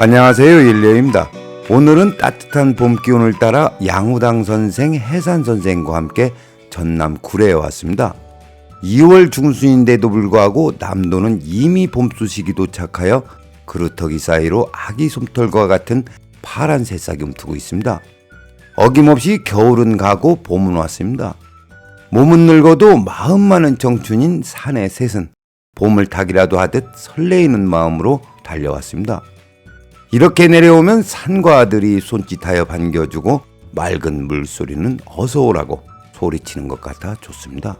안녕하세요 일레입니다. 오늘은 따뜻한 봄 기운을 따라 양우당 선생, 해산 선생과 함께 전남 구례에 왔습니다. 2월 중순인데도 불구하고 남도는 이미 봄 소식이 도착하여 그루터기 사이로 아기 솜털과 같은 파란 새싹이 움트고 있습니다. 어김없이 겨울은 가고 봄은 왔습니다. 몸은 늙어도 마음만은 청춘인 산의 셋은 봄을 타기라도 하듯 설레이는 마음으로 달려왔습니다. 이렇게 내려오면 산과 아들이 손짓하여 반겨주고 맑은 물소리는 어서 오라고 소리치는 것 같아 좋습니다.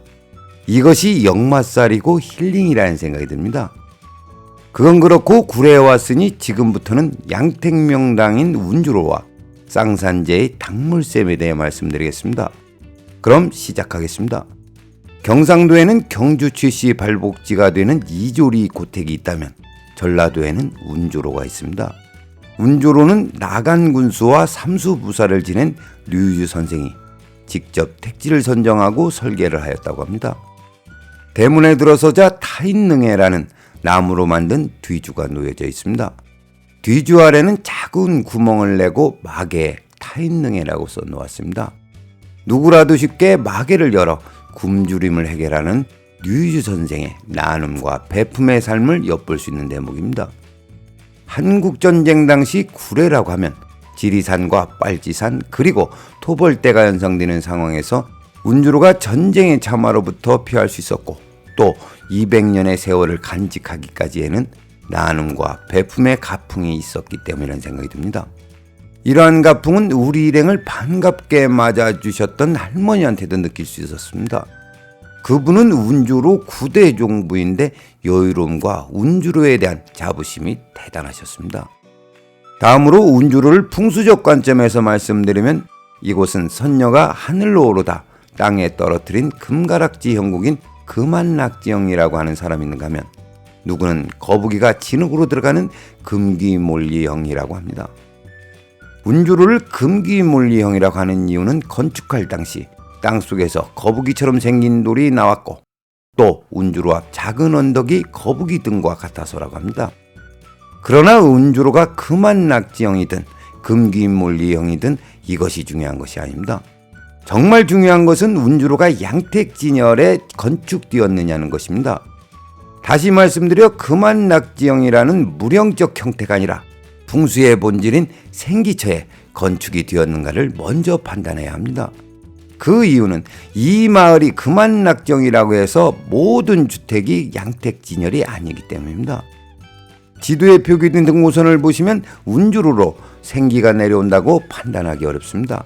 이것이 역마살이고 힐링이라는 생각이 듭니다. 그건 그렇고 구례에 왔으니 지금부터는 양택명당인 운주로와 쌍산제의 당물샘에 대해 말씀드리겠습니다. 그럼 시작하겠습니다. 경상도에는 경주 출시 발복지가 되는 이조리 고택이 있다면 전라도에는 운조로가 있습니다. 운조로는 나간 군수와 삼수 부사를 지낸 류유 선생이 직접 택지를 선정하고 설계를 하였다고 합니다. 대문에 들어서자 타인능해라는 나무로 만든 뒤주가 놓여져 있습니다. 뒤주 아래는 작은 구멍을 내고 마개에 타인능해라고 써 놓았습니다. 누구라도 쉽게 마개를 열어 굶주림을 해결하는 류유 선생의 나눔과 배품의 삶을 엿볼 수 있는 대목입니다. 한국전쟁 당시 구례라고 하면 지리산과 빨지산 그리고 토벌대가 연상되는 상황에서 운주로가 전쟁의 참화로부터 피할 수 있었고 또 200년의 세월을 간직하기까지에는 나눔과 배품의 가풍이 있었기 때문이라는 생각이 듭니다. 이러한 가풍은 우리 일행을 반갑게 맞아주셨던 할머니한테도 느낄 수 있었습니다. 그분은 운주로 구대 종부인데 여유로움과 운주로에 대한 자부심이 대단하셨습니다. 다음으로 운주로를 풍수적 관점에서 말씀드리면 이곳은 선녀가 하늘로 오르다 땅에 떨어뜨린 금가락지 형국인 금한낙지형이라고 하는 사람이 있는가 하면 누구는 거북이가 진흙으로 들어가는 금귀몰리형이라고 합니다. 운주로를 금귀몰리형이라고 하는 이유는 건축할 당시 땅속에서 거북이처럼 생긴 돌이 나왔고 또 운주로 앞 작은 언덕이 거북이 등과 같아서라고 합니다. 그러나 운주로가 금한낙지형이든 금귀몰리형이든 이것이 중요한 것이 아닙니다. 정말 중요한 것은 운주로가 양택진열에 건축되었느냐는 것입니다. 다시 말씀드려 금한 낙지형이라는 무령적 형태가 아니라 풍수의 본질인 생기처에 건축이 되었는가를 먼저 판단해야 합니다. 그 이유는 이 마을이 금한낙정이라고 해서 모든 주택이 양택 진열이 아니기 때문입니다. 지도에 표기된 등호선을 보시면 운주로로 생기가 내려온다고 판단하기 어렵습니다.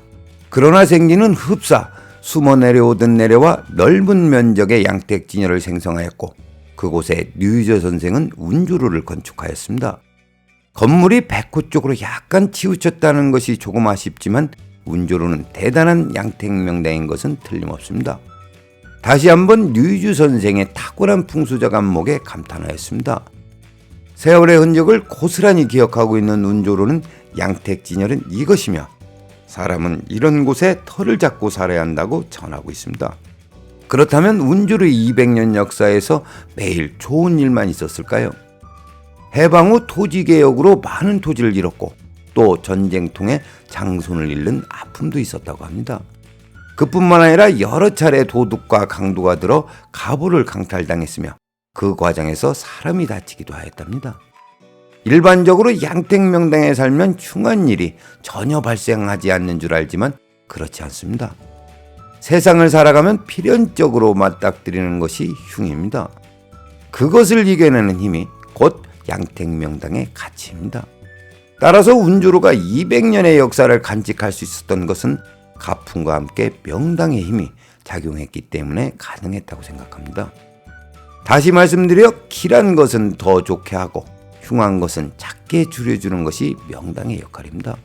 그러나 생기는 흡사, 숨어 내려오던 내려와 넓은 면적의 양택 진열을 생성하였고 그곳에 류저 선생은 운주로를 건축하였습니다. 건물이 백호 쪽으로 약간 치우쳤다는 것이 조금 아쉽지만 운조로는 대단한 양택명당인 것은 틀림없습니다. 다시 한번 류주 선생의 탁월한 풍수적 안목에 감탄하였습니다. 세월의 흔적을 고스란히 기억하고 있는 운조로는 양택진열은 이것이며 사람은 이런 곳에 터를 잡고 살아야 한다고 전하고 있습니다. 그렇다면 운주로 200년 역사에서 매일 좋은 일만 있었을까요? 해방 후 토지개혁으로 많은 토지를 잃었고 또 전쟁 통해 장손을 잃는 아픔도 있었다고 합니다. 그뿐만 아니라 여러 차례 도둑과 강도가 들어 가보를 강탈당했으며 그 과정에서 사람이 다치기도 하였답니다. 일반적으로 양택명당에 살면 흉한 일이 전혀 발생하지 않는 줄 알지만 그렇지 않습니다. 세상을 살아가면 필연적으로 맞닥뜨리는 것이 흉입니다. 그것을 이겨내는 힘이 곧 양택명당의 가치입니다. 따라서 운주로가 200년의 역사를 간직할 수 있었던 것은 가풍과 함께 명당의 힘이 작용했기 때문에 가능했다고 생각합니다. 다시 말씀드려 길한 것은 더 좋게 하고 흉한 것은 작게 줄여주는 것이 명당의 역할입니다.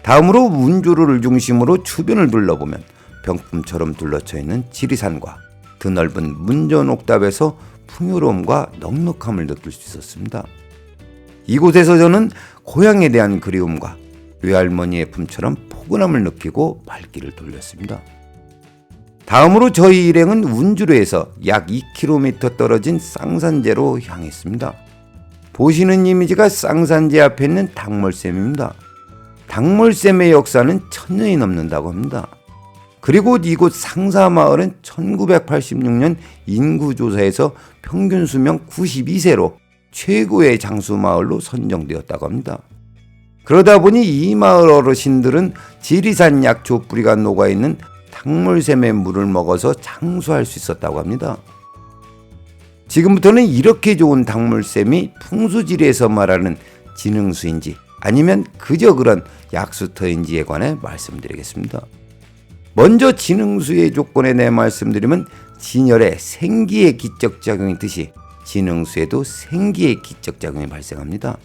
다음으로 운주로를 중심으로 주변을 둘러보면 병풍처럼 둘러쳐 있는 지리산과 드넓은 문전옥답에서 풍요로움과 넉넉함을 느낄 수 있었습니다. 이곳에서 저는 고향에 대한 그리움과 외할머니의 품처럼 포근함을 느끼고 발길을 돌렸습니다. 다음으로 저희 일행은 운주로에서 약 2km 떨어진 쌍산제로 향했습니다. 보시는 이미지가 쌍산제 앞에 있는 닭몰샘입니다. 닭몰샘의 역사는 천년이 넘는다고 합니다. 그리고 이곳 상사마을은 1986년 인구조사에서 평균 수명 92세로 최고의 장수 마을로 선정되었다고 합니다. 그러다 보니 이 마을 어르신들은 지리산 약초 뿌리가 녹아 있는 닭물샘의 물을 먹어서 장수할 수 있었다고 합니다. 지금부터는 이렇게 좋은 닭물샘이 풍수지리에서 말하는 지능수인지 아니면 그저 그런 약수터인지에 관해 말씀드리겠습니다. 먼저 지능수의 조건에 대해 말씀드리면 진열에 생기의 기적작용이 있듯이 지능수에도 생기의 기적작용이 발생합니다.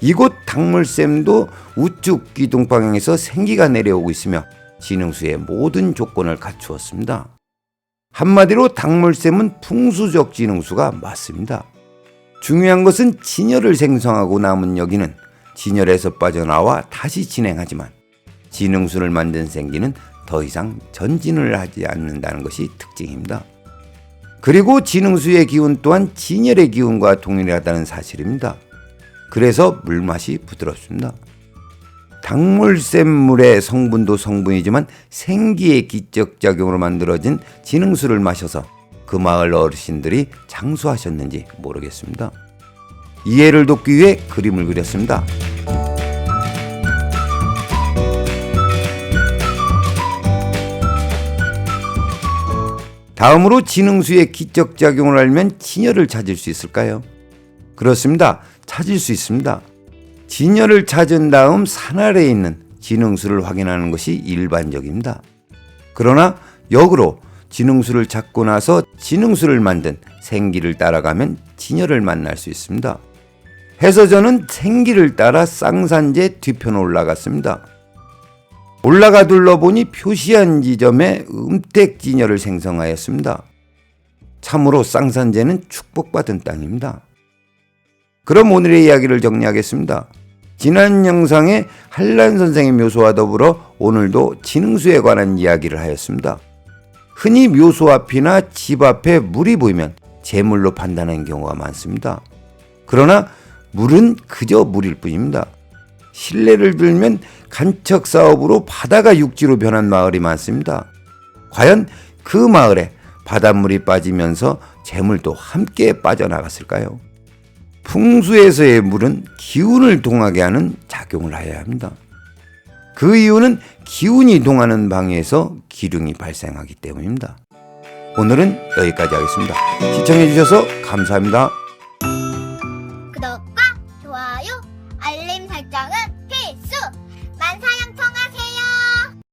이곳 닭물샘도 우측 기둥 방향에서 생기가 내려오고 있으며 지능수의 모든 조건을 갖추었습니다. 한마디로 닭물샘은 풍수적 지능수가 맞습니다. 중요한 것은 진열을 생성하고 남은 여기는 진열에서 빠져나와 다시 진행하지만 지능수를 만든 생기는 더 이상 전진을 하지 않는다는 것이 특징입니다. 그리고 지능수의 기운 또한 진열의 기운과 동일하다는 사실입니다. 그래서 물맛이 부드럽습니다. 닭물샘 물의 성분도 성분이지만 생기의 기적작용으로 만들어진 지능수를 마셔서 그 마을 어르신들이 장수하셨는지 모르겠습니다. 이해를 돕기 위해 그림을 그렸습니다. 다음으로 지능수의 기적작용을 알면 진열을 찾을 수 있을까요? 그렇습니다. 찾을 수 있습니다. 진열을 찾은 다음 산 아래에 있는 지능수를 확인하는 것이 일반적입니다. 그러나 역으로 지능수를 찾고 나서 지능수를 만든 생기를 따라가면 진열을 만날 수 있습니다. 해서 저는 생기를 따라 쌍산제 뒤편 올라갔습니다. 올라가 둘러보니 표시한 지점에 음택 진열을 생성하였습니다. 참으로 쌍산제는 축복받은 땅입니다. 그럼 오늘의 이야기를 정리하겠습니다. 지난 영상에 한란 선생의 묘소와 더불어 오늘도 지능수에 관한 이야기를 하였습니다. 흔히 묘소 앞이나 집 앞에 물이 보이면 재물로 판단하는 경우가 많습니다. 그러나 물은 그저 물일 뿐입니다. 신뢰를 들면 간척 사업으로 바다가 육지로 변한 마을이 많습니다. 과연 그 마을에 바닷물이 빠지면서 재물도 함께 빠져나갔을까요? 풍수에서의 물은 기운을 동하게 하는 작용을 하여야 합니다. 그 이유는 기운이 동하는 방에서 기둥이 발생하기 때문입니다. 오늘은 여기까지 하겠습니다. 시청해주셔서 감사합니다.